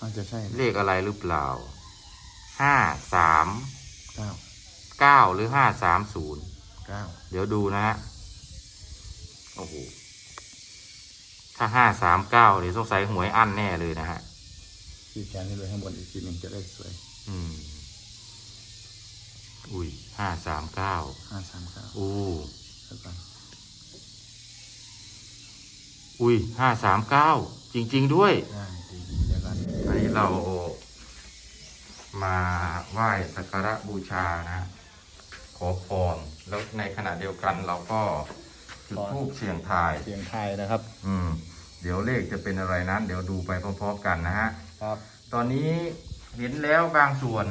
อาจจะใช่เลขอะไรหรือเปล่าห้าสามเก้าเก้าหรือห้าสามศูนย์เก้าเดี๋ยวดูนะฮะโอ้โหถ้าห้าสามเก้าเดี๋ยวสงสัยหวยอั้นแน่เลยนะฮะขีดแขนขึ้นไปข้างบนอีกทีหนึ่งจะได้สวย อืม อุ้ยห้าสามเก้าห้าสามเก้าอู้แล้วก่อนอุ้ยห้าสามเก้าจริง ๆ ด้วยได้ดีเดี๋ยวก่อ นอันนี้เรามาไหว้สักการะบูชานะ ขอพรแล้วในขณะเดียวกันเราก็จุดธูปเสียงทาย เสียงไทายนะครับ อืม เดี๋ยวเลขจะเป็นอะไรนั้น เดี๋ยวดูไปพร้อมๆกันนะฮะ ครับ ตอนนี้เห็นแล้วบางส่วน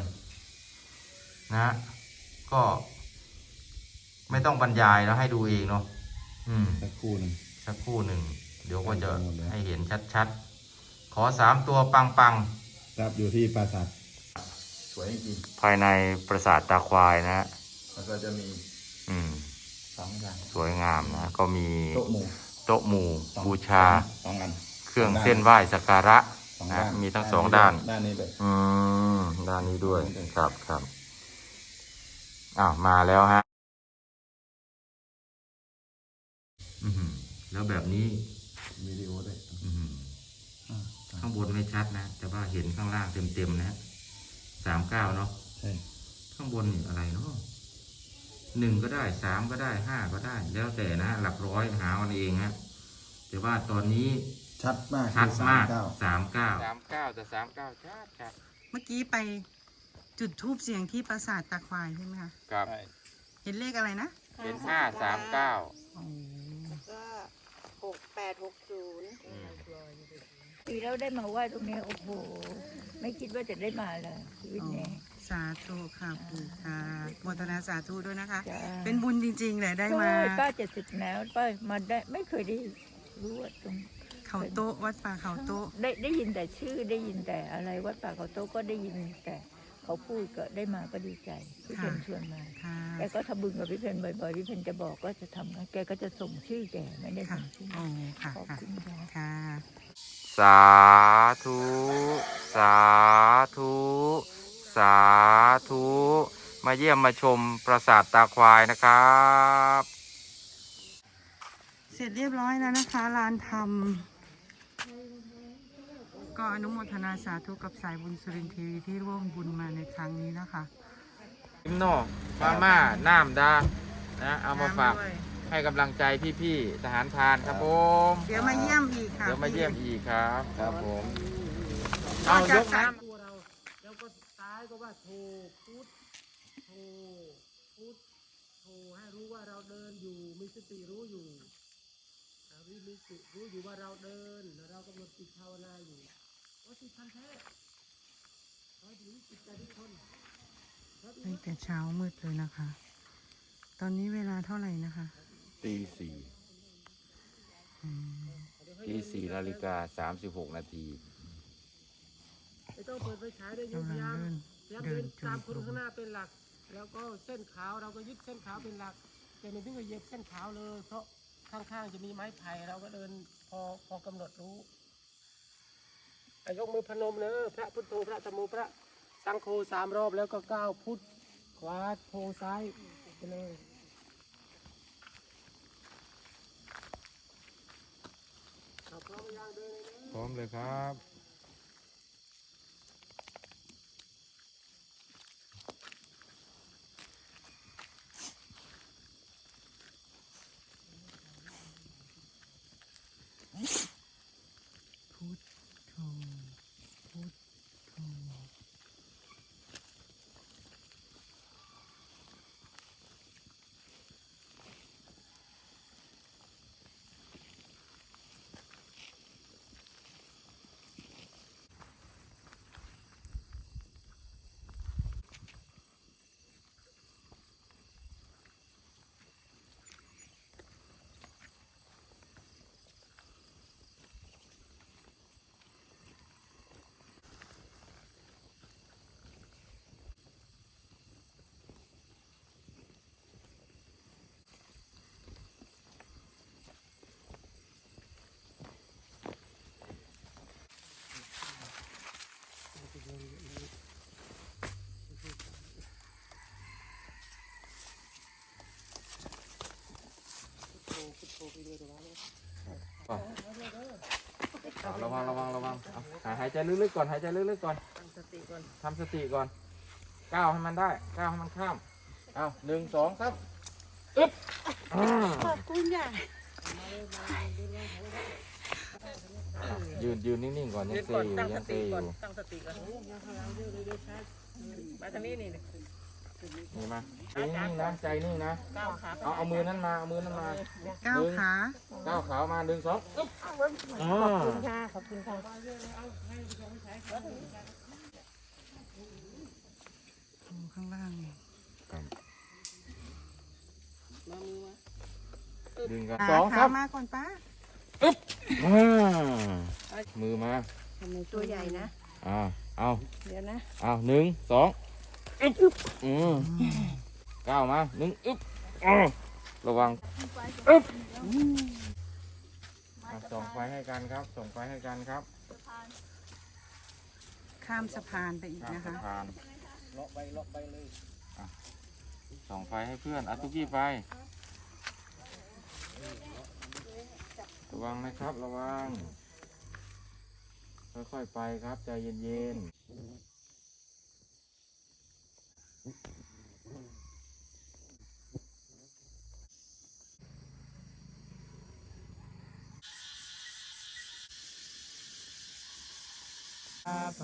นะ ก็ ไม่ต้องบรรยายแล้วให้ดูเองเนาะอืมสักครู่หนึ่งสักครู่หนึ่ง เดี๋ยวก็จะหมดเลยให้เห็นชัดๆ ขอสามตัวปังครับอยู่ที่ปราสาทสวยจริงๆภายในปราสาทตาควายนะฮะๆแล้วก็จะมีอืม สองอย่างสวยงามนะ ก็มีโต๊ะหมู่โต๊ะหมู่สองบูชา สองอัน เครื่องสองด้านเส้นไหว้สักการะสองนะด้านมีทั้งสองด้าน ด้านนี้เลยอืมด้านนี้ด้วย ครับครับอ้าว มาแล้วฮะอือหือแล้วแบบนี้วิดีโอด้วยอือหืออ่า ข้างบนไม่ชัดนะ แต่ว่าเห็นข้างล่างเต็มๆนะฮะสามเก้าเนาะใช่ข้างบนนี่อะไรเนาะหนึ่งก็ได้สามก็ได้ห้าก็ได้ แล้วแต่นะ หลักร้อยหาเอาเองฮะแต่ว่าตอนนี้ชัดมากชัดคือมากเก้าสามเก้าสามเก้าแต่สามเก้าชัดชัดเมื่อกี้ไปจุดทูบเสียงที่ปราสาทตาควายใช่ไหมคะครับใช่เห็นเลขอะไรนะเป็นห้าสามเก้าโอ้ก็หกแปดหกศูนย์ ปีแล้วได้มาไหว้ตรงนี้โอ้โห ไม่คิดว่าจะได้มาเลยชีวิตนี้ สาธุค่ะปู่ค่ะโมทนาสาธุด้วยนะคะ จ้าเป็นบุญจริงๆเลยได้มา ใช่ป้าเจ็ดสิบแล้วป้ามาได้ไม่เคยได้รู้ว่าตรง เขาโต๊ะวัดป่าเขาโต๊ะได้ได้ยินแต่ชื่อได้ยินแต่อะไรวัดป่าเขาโต๊ะก็ได้ยินแต่เขาพูดก็ได้มาก็ดีใจพี่เพนชวนมาค่ะแกก็ทำบุญกับพี่เพนบ่อยๆพี่เพนจะบอกก็จะทำนะแกก็จะส่งชื่อแกไม่ได้ค่ะส่งชื่อโอ้ค่ะขอบค่ะคุณค่ะ ค่ะ สาธุ สาธุ สาธุ มาเยี่ยมมาชมปราสาทตาควายนะครับ เสร็จเรียบร้อยแล้วนะคะลานธรรมก็อนุโมทนาสาธุกับสายบุญสุรินทร์ทีวีที่ร่วมบุญมาในครั้งนี้นะคะ อิมโนมาม่าน้ำดานะ เอามาฝาก น้ำด้วย ให้กำลังใจพี่ๆทหารพรานครับผมเดี๋ยวมาเยี่ยมอีกค่ะเดี๋ยวมาเยี่ยมอีกครับครับผมเอาเอายยกกน้น้ตัวเราแล้วก็ซ้ายก็ว่าโทพุทโทพุทโทให้รู้ว่าเราเดินอยู่มีสติรู้อยู่อ่าวิมีสติรู้อยู่ว่าเราเดินแล้วเรากำลังจิตภาวนาอยู่ว่าจิตทันแท้ขอให้ถึงจิตใจทุกคนครับตั้งแต่เช้ามืดเลยนะคะ ตอนนี้เวลาเท่าไหร่นะคะำ ตีสี่อืมตีสี่นาฬิกาสามสิบหกนาทีไม่ต้องเปิดไฟฉายได้ยกกำลังยามเดินพยายามเดิเดินนจูตามงคนกรข้างหน้าเป็นหลัก แล้วก็เส้นขาวเราก็ยึดเส้นขาวเป็นหลักแต่ไม่ถึงกับเหยียบเส้นขาวเลย เพราะข้างๆจะมีไม้ไผ่เราก็เดินพอพอกำหนดรู้อะยกมือพนมเนอะพระพุทโธพระธรรมโมพระสังโฆสามรอบแล้วก็ก้าวพุทธขวาโธซ้ายไปเลยเอา พร้อมเลยนะพร้อมเลยครับพุทโธพุทโธายใจลึกๆก่อนหายใจลึกๆก่อนตั้งสติก่อนทำสติก่อนก้าวให้มันได้ก้าวให้มันข้ามเอาหนึ่งสองสามอึ๊บอ่าขอบคุณค่ะยืนยืนนิ่งๆก่อนยังเดี๋ยวเซก่อนอยู่ตั้งสยังเซติอก่อนยู่ ตั้งสติก่อนมาทางนี้นี่ นี่มาใจนิ่งๆนะใจนิ่งนะก้าวขาเอาเอามือนั้นมาเอามือนั้นมาก้าวขาก้าวขาวมาหนึ่งสองอึ๊บอ่าค่ะขอบคุณค่ะดูข้างล่างนี่ดึงกันขาสองคขารับมาก่อนป้าอ่ามือมาทำไมตัวใหญ่นะอ่าเอาเดี๋ยวนะเอาหนึ่งสอง อึ๊บอืมก้าวมาหนึ่งอึ๊บอ้าวระวังอึ๊บอะส่งไฟให้กันครับ ส่งไฟให้กันครับข้ามสะพานไปอีกข้ามนะคะสะพานเลาะไปเลาะไปเลยส่องไฟให้เพื่อนเอาตุกี้ไฟระวังนะครับ ระวัง ค่อยๆไปครับ ใจเย็นๆ ภ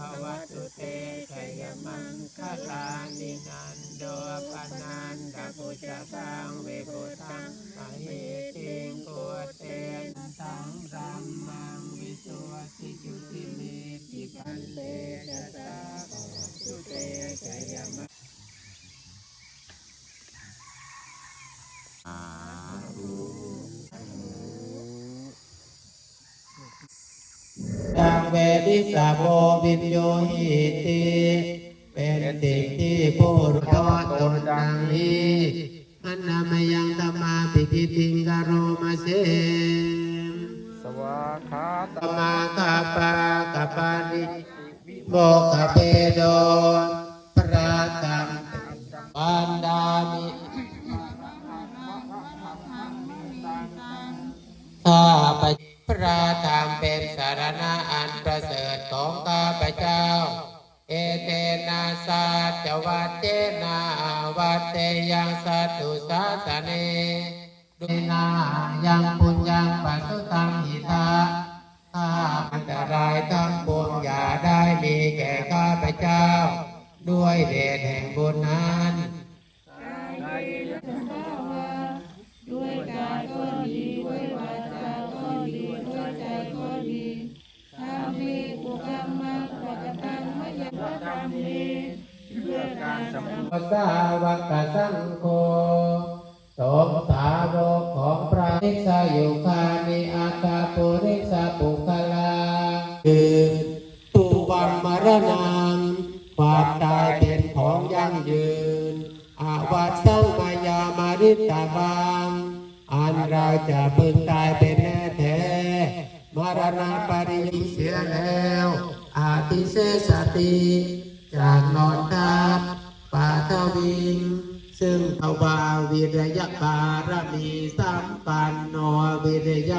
าวะตุเตชยมังคลานินันโดปนันดาปุจจตังเวปุตังอเหติงโกเตนสังรัมมังวิสุวสิจุติเมติปันเลนะตาภาวะตุเตชยมัง ตังเวทิสาโพวินโยหิติเป็นสิ่งที่ผู้รู้ทอดตนดังนี้อันนามยังตมาปิกิติงกโรมาเสมสวาคาตตามาคาปากปานิโมกเปโดพ เตยังสัตุสาสเนดุนายังปุญญังปัสสุตังหิตาข้าอันตรายทั้งปวงอย่าได้มีแก่ข้าพเจ้า ด้วยเดชแห่งบุญนั้น สาวกสังโฆสมสาวกของพระนิสยุคานิอาคาปุริสปุคลาคือตุวันมรณังความตายเป็นของยั่งยืนอาวัตสังมายามาริตาบังอันเราจะพึงตายเป็นแน่แท้มรณะปริยเสียแล้วอาทิเสสติจากนอนทับ ทวิงซึ่งภาวาวิริยบารมีสัมปันโนวิริย